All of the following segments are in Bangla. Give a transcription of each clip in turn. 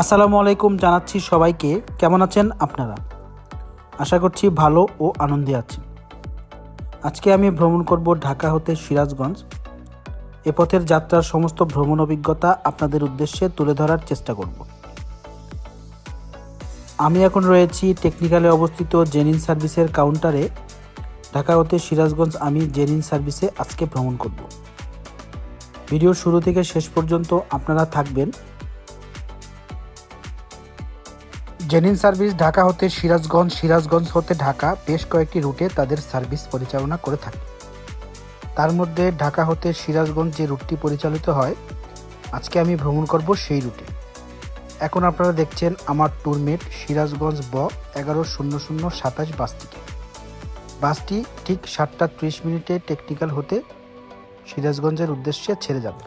আসসালামু আলাইকুম জানাচ্ছি সবাইকে। কেমন আছেন আপনারা? আশা করছি ভালো ও আনন্দে আছেন। আজকে আমি ভ্রমণ করব ঢাকা হতে সিরাজগঞ্জ। এ পথের যাত্রার সমস্ত ভ্রমণ অভিজ্ঞতা আপনাদের উদ্দেশ্যে তুলে ধরার চেষ্টা করব। আমি এখন রয়েছি টেকনিক্যালে অবস্থিত জেনিন সার্ভিসের কাউন্টারে। ঢাকা হতে সিরাজগঞ্জ আমি জেনিন সার্ভিসে আজকে ভ্রমণ করব। ভিডিও শুরু থেকে শেষ পর্যন্ত আপনারা থাকবেন। জেনিন সার্ভিস ঢাকা হতে সিরাজগঞ্জ সিরাজগঞ্জ হতে ঢাকা, বেশ কয়েকটি রুটে তাদের সার্ভিস পরিচালনা করে থাকে। তার মধ্যে ঢাকা হতে সিরাজগঞ্জ যে রুটটি পরিচালিত হয়, আজকে আমি ভ্রমণ করব সেই রুটে। এখন আপনারা দেখছেন আমার ট্যুরমেট সিরাজগঞ্জ ব এগারো শূন্য শূন্য সাতাশ বাসটিকে। বাসটি ঠিক সাতটা ত্রিশ মিনিটে টেকনিক্যাল হতে সিরাজগঞ্জের উদ্দেশ্যে ছেড়ে যাবে।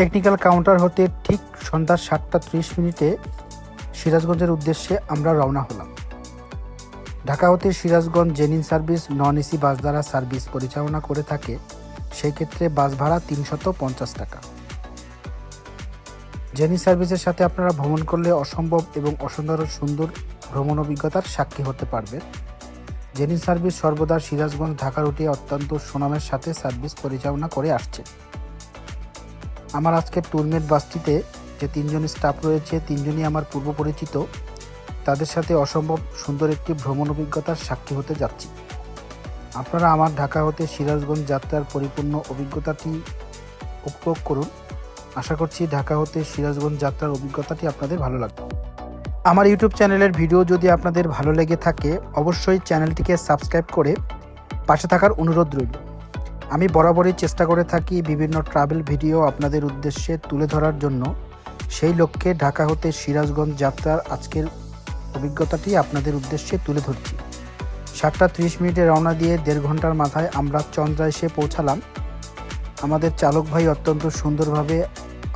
টেকনিক্যাল কাউন্টার হতে ঠিক সন্ধ্যা সাতটা ত্রিশ মিনিটে সিরাজগঞ্জের উদ্দেশ্যে আমরা রওনা হলাম। ঢাকা হতে সিরাজগঞ্জ জেনিন সার্ভিস নন এসি বাস দ্বারা সার্ভিস পরিচালনা করে থাকে, সেই ক্ষেত্রে বাস ভাড়া তিনশত পঞ্চাশ টাকা। জেনি সার্ভিসের সাথে আপনারা ভ্রমণ করলে অসম্ভব এবং অসাধারণ সুন্দর ভ্রমণ অভিজ্ঞতার সাক্ষী হতে পারবেন। জেনি সার্ভিস সর্বদা সিরাজগঞ্জ ঢাকা রুটে অত্যন্ত সুনামের সাথে সার্ভিস পরিচালনা করে আসছে। আমার আজকের ট্যুরমেট বাসটিতে যে তিনজন স্টাফ রয়েছে, তিনজনই আমার পূর্ব পরিচিত। তাদের সাথে অসম্ভব সুন্দর একটি ভ্রমণ অভিজ্ঞতার সাক্ষী হতে যাচ্ছি। আপনারা আমার ঢাকা হতে সিরাজগঞ্জ যাত্রার পরিপূর্ণ অভিজ্ঞতাটি উপভোগ করুন। আশা করছি ঢাকা হতে সিরাজগঞ্জ যাত্রার অভিজ্ঞতাটি আপনাদের ভালো লাগবে। আমার ইউটিউব চ্যানেলের ভিডিও যদি আপনাদের ভালো লেগে থাকে, অবশ্যই চ্যানেলটিকে সাবস্ক্রাইব করে পাশে থাকার অনুরোধ রইল। আমি বরাবরই চেষ্টা করে থাকি বিভিন্ন ট্রাভেল ভিডিও আপনাদের উদ্দেশ্যে তুলে ধরার জন্য। সেই লক্ষ্যে ঢাকা হতে সিরাজগঞ্জ যাত্রার আজকের অভিজ্ঞতাটি আপনাদের উদ্দেশ্যে তুলে ধরছি। সাতটা ত্রিশ মিনিটে রওনা দিয়ে দেড় ঘণ্টার মাথায় আমরা চন্দ্রা এসে পৌঁছালাম। আমাদের চালক ভাই অত্যন্ত সুন্দরভাবে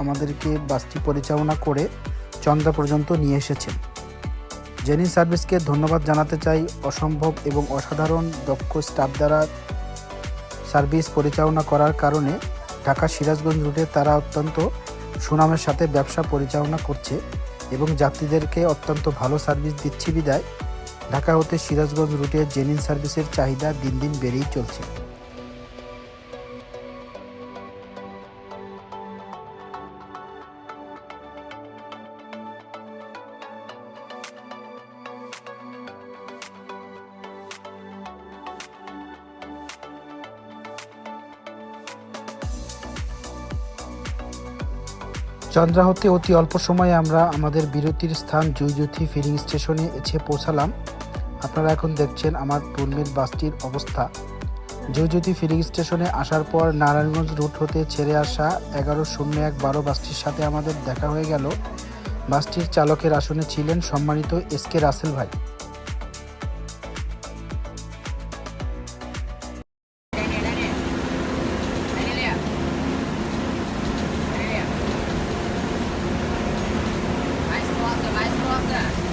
আমাদেরকে বাসটি পরিচালনা করে চন্দ্রা পর্যন্ত নিয়ে এসেছেন। জেনি সার্ভিসকে ধন্যবাদ জানাতে চাই। অসম্ভব এবং অসাধারণ দক্ষ স্টাফ দ্বারা সার্ভিস পরিচালনা করার কারণে ঢাকা সিরাজগঞ্জ রুটে তারা অত্যন্ত সুনামের সাথে ব্যবসা পরিচালনা করছে এবং যাত্রীদেরকে অত্যন্ত ভালো সার্ভিস দিচ্ছে বিদায়। ঢাকা হতে সিরাজগঞ্জ রুটে জেনিন সার্ভিসের চাহিদা দিন দিন বেড়েই চলছে। চন্দ্রা হতে অতি অল্প সময়ে আমরা আমাদের বিরতির স্থান জুইজুথি ফিলিং স্টেশনে এসে পৌঁছালাম। আপনারা এখন দেখছেন আমার টুলমেট বাসটির অবস্থা। জয়জ্যোতি ফিলিং স্টেশনে আসার পর নারায়ণগঞ্জ রুট হতে ছেড়ে আসা এগারো শূন্য এক বারো বাসটির সাথে আমাদের দেখা হয়ে গেল। বাসটির চালকের আসনে ছিলেন সম্মানিত এস কে রাসেল ভাই। Yeah.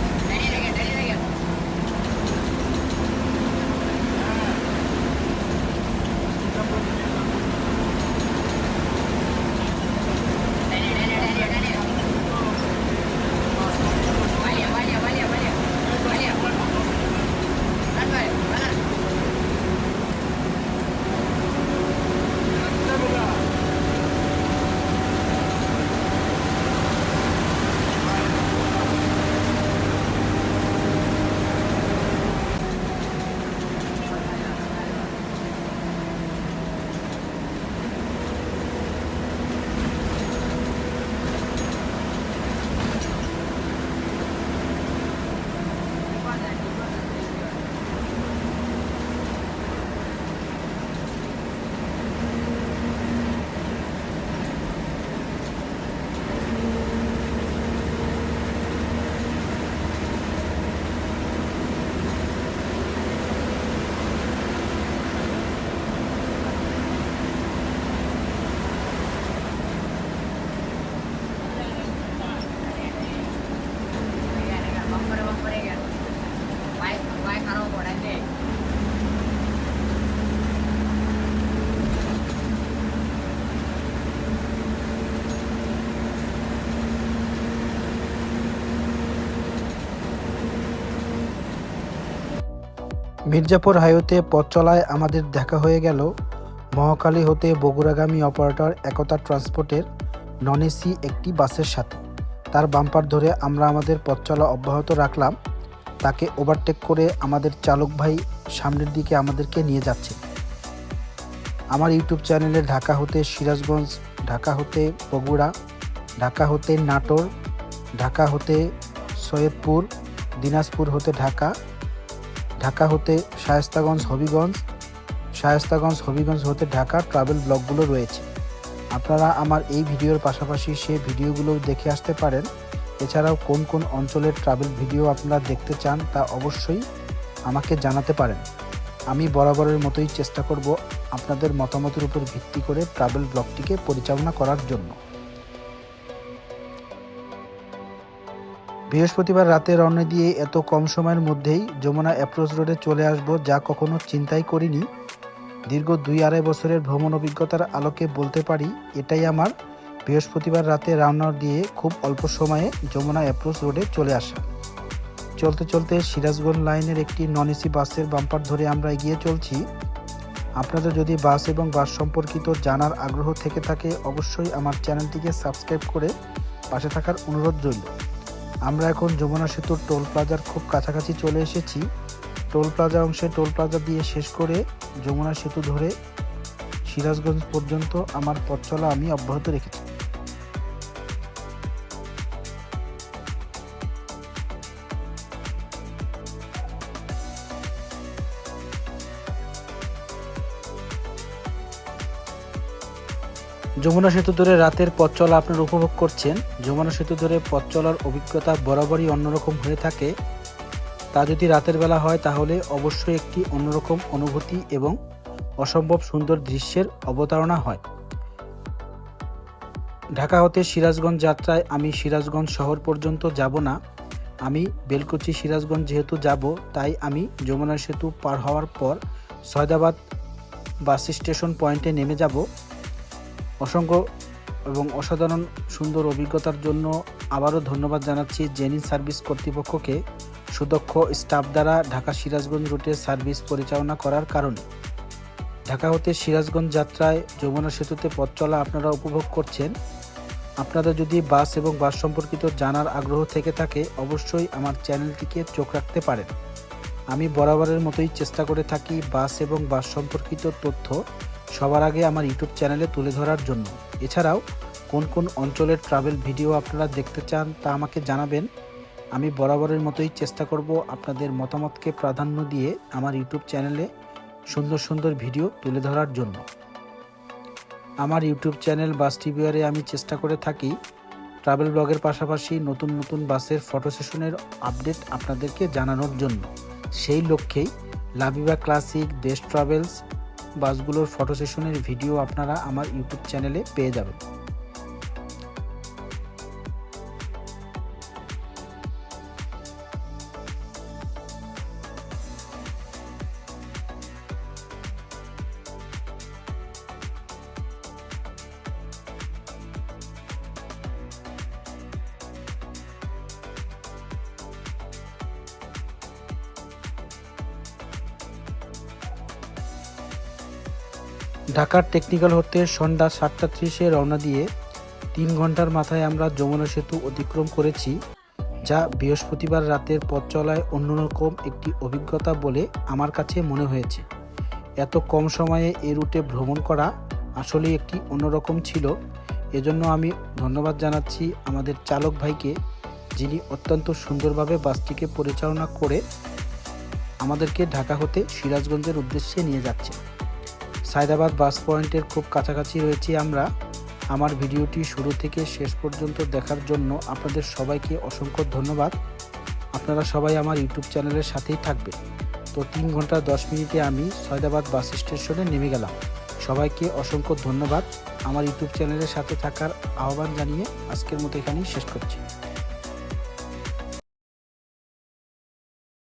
মির্জাপুর হাইওয়েতে পথ চলায় আমাদের দেখা হয়ে গেল মহাকালী হতে বগুড়াগামী অপারেটর একতা ট্রান্সপোর্টের নন এসি একটি বাসের সাথে। তার বাম্পার ধরে আমরা আমাদের পথ চলা অব্যাহত রাখলাম। তাকে ওভারটেক করে আমাদের চালক ভাই সামনের দিকে আমাদেরকে নিয়ে যাচ্ছে। আমার ইউটিউব চ্যানেলে ঢাকা হতে সিরাজগঞ্জ, ঢাকা হতে বগুড়া, ঢাকা হতে নাটোর, ঢাকা হতে সৈয়দপুর, দিনাজপুর হতে ঢাকা ঢাকা হতে শায়েস্তাগঞ্জ, হবিগঞ্জ শায়েস্তাগঞ্জ, হবিগঞ্জ হতে ঢাকা ট্রাভেল ব্লগগুলো রয়েছে। আপনারা আমার এই ভিডিওর পাশাপাশি সেই ভিডিওগুলো দেখে আসতে পারেন। এছাড়াও কোন কোন অঞ্চলের ট্রাভেল ভিডিও আপনারা দেখতে চান তা অবশ্যই আমাকে জানাতে পারেন। আমি বরাবরের মতোই চেষ্টা করব আপনাদের মতামতের উপর ভিত্তি করে ট্রাভেল ব্লগটিকে পরিচালনা করার জন্য। বৃহস্পতিবার রাতে রওনা দিয়ে এত কম সময়ের মধ্যেই যমুনা অ্যাপ্রোচ রোডে চলে আসব যা কখনো চিন্তাই করিনি। দীর্ঘ দুই আড়াই বছরের ভ্রমণ অভিজ্ঞতার আলোকে বলতে পারি, এটাই আমার বৃহস্পতিবার রাতে রওনা দিয়ে খুব অল্প সময়ে যমুনা অ্যাপ্রোচ রোডে চলে আসা। চলতে চলতে সিরাজগঞ্জ লাইনের একটি নন এসি বাসের বাম্পার ধরে আমরা এগিয়ে চলছি। আপনাদের যদি বাস এবং বাস সম্পর্কিত জানার আগ্রহ থেকে থাকে, অবশ্যই আমার চ্যানেলটিকে সাবস্ক্রাইব করে পাশে থাকার অনুরোধ রইল। আমরা এখন যমুনা সেতুর টোল প্লাজার খুব কাছাকাছি চলে এসেছি। টোল প্লাজা অংশে টোল প্লাজা দিয়ে শেষ করে যমুনা সেতু ধরে সিরাজগঞ্জ পর্যন্ত আমার পথ চলা আমি অব্যাহত রেখেছি। যমুনা সেতু ধরে রাতের পথ চলা আপনারা উপভোগ করছেন। যমুনা সেতু ধরে পথ চলার অভিজ্ঞতা বরাবরই অন্যরকম হয়ে থাকে। তা যদি রাতের বেলা হয়, তাহলে অবশ্যই একটি অন্যরকম অনুভূতি এবং অসম্ভব সুন্দর দৃশ্যের অবতারণা হয়। ঢাকা হতে সিরাজগঞ্জ যাত্রায় আমি সিরাজগঞ্জ শহর পর্যন্ত যাব না। আমি বেলকুচি সিরাজগঞ্জ যেহেতু যাব, তাই আমি যমুনা সেতু পার হওয়ার পর সয়দাবাদ বাস স্টেশন পয়েন্টে নেমে যাব। অসংখ্য এবং অসাধারণ সুন্দর অভিজ্ঞতার জন্য আবারও ধন্যবাদ জানাচ্ছি জেনিন সার্ভিস কর্তৃপক্ষকে সুদক্ষ স্টাফ দ্বারা ঢাকা সিরাজগঞ্জ রুটের সার্ভিস পরিচালনা করার কারণে। ঢাকা হতে সিরাজগঞ্জ যাত্রায় যমুনা সেতুতে পথ চলা আপনারা উপভোগ করছেন। আপনাদের যদি বাস এবং বাস সম্পর্কিত জানার আগ্রহ থেকে থাকে, অবশ্যই আমার চ্যানেলটিকে চোখ রাখতে পারেন। আমি বরাবরের মতোই চেষ্টা করে থাকি বাস এবং বাস সম্পর্কিত তথ্য সবার আগে আমার ইউটিউব চ্যানেলে তুলে ধরার জন্য। এছাড়াও, কোন কোন অঞ্চলের ট্রাভেল ভিডিও আপনারা দেখতে চান তা আমাকে জানাবেন। আমি বরাবরের মতোই চেষ্টা করব আপনাদের মতামতকে প্রাধান্য দিয়ে আমার ইউটিউব চ্যানেলে সুন্দর সুন্দর ভিডিও তুলে ধরার জন্য। আমার ইউটিউব চ্যানেল বাস টিভিআরে আমি চেষ্টা করে থাকি ট্রাভেল ব্লগের পাশাপাশি নতুন নতুন বাসের ফটো সেশনের আপডেট আপনাদেরকে জানানোর জন্য। সেই লক্ষ্যেই লাভিবা ক্লাসিক দেশ ট্রাভেলস বাসগুলোর ফটো সেশনের ভিডিও আপনারা আমার ইউটিউব চ্যানেলে পেয়ে যাবেন। ঢাকার টেকনিক্যাল হতে সন্ধ্যা সাতটা ত্রিশে রওনা দিয়ে তিন ঘণ্টার মাথায় আমরা যমুনা সেতু অতিক্রম করেছি, যা বৃহস্পতিবার রাতের পথ চলায় অন্যরকম একটি অভিজ্ঞতা বলে আমার কাছে মনে হয়েছে। এত কম সময়ে এ রুটে ভ্রমণ করা আসলেই একটি অন্যরকম ছিল। এজন্য আমি ধন্যবাদ জানাচ্ছি আমাদের চালক ভাইকে, যিনি অত্যন্ত সুন্দরভাবে বাসটিকে পরিচালনা করে আমাদেরকে ঢাকা হতে সিরাজগঞ্জের উদ্দেশ্যে নিয়ে যাচ্ছে সায়দাবাদ বাস পয়েন্টের খুব কাছাকাছি রয়েছি আমরা। আমার ভিডিওটি শুরু থেকে শেষ পর্যন্ত দেখার জন্য আপনাদের সবাইকে অসংখ্য ধন্যবাদ। আপনারা সবাই আমার ইউটিউব চ্যানেলের সাথেই থাকবে তো তিন ঘণ্টা দশ মিনিটে আমি সয়দাবাদ বাস স্টেশনে নেমে গেলাম। সবাইকে অসংখ্য ধন্যবাদ। আমার ইউটিউব চ্যানেলের সাথে থাকার আহ্বান জানিয়ে আজকের মতো এখানেই শেষ করছি।